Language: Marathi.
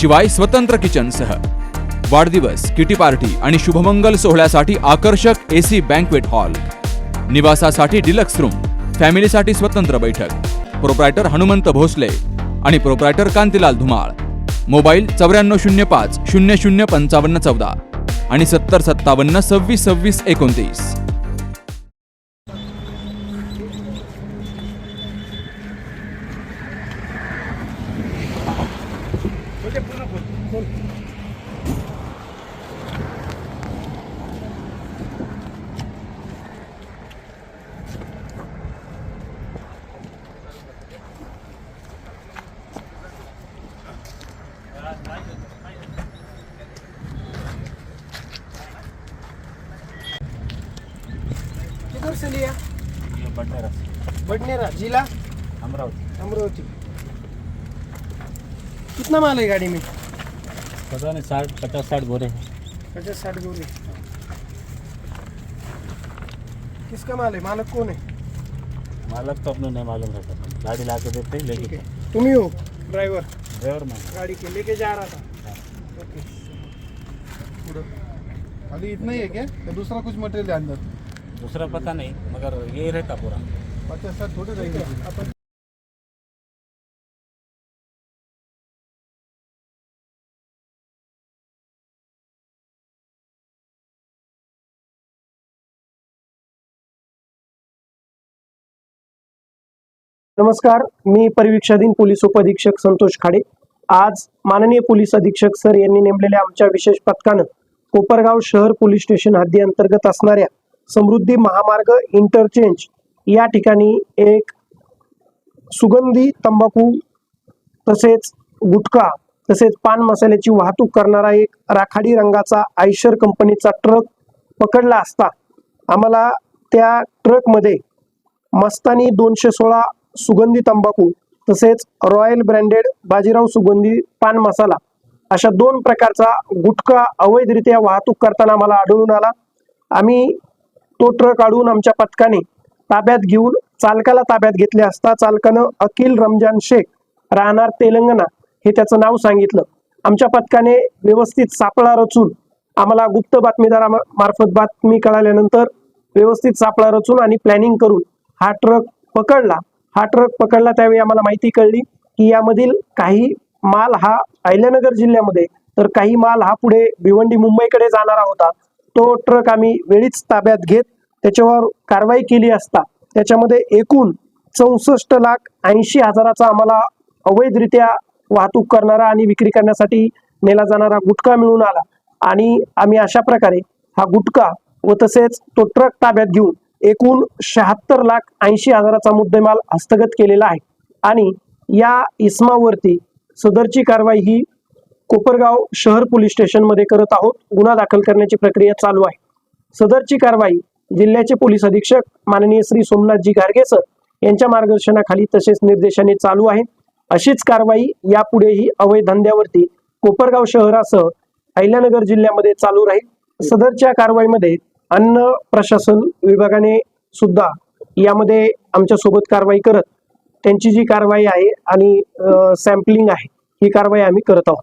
शिवाय स्वतंत्र किचनसह. वाढदिवस किटी पार्टी आणि शुभमंगल सोहळ्यासाठी आकर्षक एसी बँकवेट हॉल. निवासासाठी डिलक्स रूम फॅमिलीसाठी स्वतंत्र बैठक. प्रोप्रायटर हनुमंत भोसले आणि प्रोप्रायटर कांतीलाल धुमाळ. मोबाईल चौऱ्याण्णव शून्य पाच शून्य शून्य पंचावन्न चौदा आणि सत्तर सत्तावन्न सव्वीस सव्वीस एकोणतीस. लिया ये बटनेरा. बडनेरा जिला अमरावती. अमरावती. कितना माल है गाड़ी में? पता नहीं साठ पचास साठ बोरे हैं। पचास साठ गोरे किसका माल है? मालक कौन है? मालक तो अपने नहीं मालूम रहता। गाड़ी ला के देते ठीक लेके है। तुम ही हो ड्राइवर? ड्राइवर में गाड़ी के लेके जा रहा था। ओके। खाली इतना ही है क्या? दूसरा कुछ मटेरियल है अंदर दूसरा पता नहीं मगर ये रहता पूरा? थोड़ी रहेगी नमस्कार मी परिवीक्षाधीन पोलीस उपअधीक्षक संतोष खाडे. आज माननीय पोलीस अधीक्षक सर यांनी नेमलेल्या आमच्या विशेष पथकानं कोपरगाव शहर पोलीस स्टेशन हद्दी अंतर्गत असणाऱ्या समृद्धी महामार्ग इंटरचेंज या ठिकाणी एक सुगंधी तंबाखू तसेच गुटखा तसेच पान मसाल्याची वाहतूक करणारा एक राखाडी रंगाचा आयशर कंपनीचा ट्रक पकडला असता आम्हाला त्या ट्रकमध्ये मस्तानी दोनशे सोळा सुगंधी तंबाखू तसेच रॉयल ब्रँडेड बाजीराव सुगंधी पान मसाला अशा दोन प्रकारचा गुटखा अवैधरित्या वाहतूक करताना आम्हाला आढळून आला. आम्ही तो ट्रक अडवून आमच्या पथकाने ताब्यात घेऊन चालकाला ताब्यात घेतले असता चालकानं अकिल रमजान शेख राहणार तेलंगणा हे त्याचं नाव सांगितलं. आमच्या पथकाने व्यवस्थित सापळा रचून आम्हाला गुप्त बातमीदारा मार्फत बातमी कळाल्यानंतर व्यवस्थित सापळा रचून आणि प्लॅनिंग करून हा ट्रक पकडला. हा ट्रक पकडला त्यावेळी आम्हाला माहिती कळली की यामधील काही माल हा अहिल्यानगर जिल्ह्यामध्ये तर काही माल हा पुढे भिवंडी मुंबईकडे जाणारा होता. तो ट्रक आम्ही वेळीच ताब्यात घेत त्याच्यावर कारवाई केली असता त्याच्यामध्ये एकूण चौसष्ट लाख ऐंशी हजाराचा आम्हाला अवैधरित्या वाहतूक करणारा आणि विक्री करण्यासाठी नेला जाणारा गुटखा मिळून आला. आणि आम्ही अशा प्रकारे हा गुटखा व तसेच तो ट्रक ताब्यात घेऊन एकूण शहात्तर लाख ऐंशी हजाराचा मुद्देमाल हस्तगत केलेला आहे. आणि या इसमावरती सदरची कारवाई ही कोपरगाव शहर पोलीस स्टेशनमध्ये करत आहोत. गुन्हा दाखल करण्याची प्रक्रिया चालू आहे. सदरची कारवाई जिल्ह्याचे पोलीस अधीक्षक माननीय श्री सोमनाथजी गारगे सर यांच्या मार्गदर्शनाखाली तसेच निर्देशाने चालू आहे. अशीच कारवाई यापुढेही अवैध धंद्यावरती कोपरगाव शहरासह अहिल्यानगर जिल्ह्यामध्ये चालू राहील. सदरच्या कारवाईमध्ये अन्न प्रशासन विभागाने सुद्धा यामध्ये आमच्यासोबत कारवाई करत त्यांची जी कारवाई आहे आणि सॅम्पलिंग आहे ही कारवाई आम्ही करत आहोत.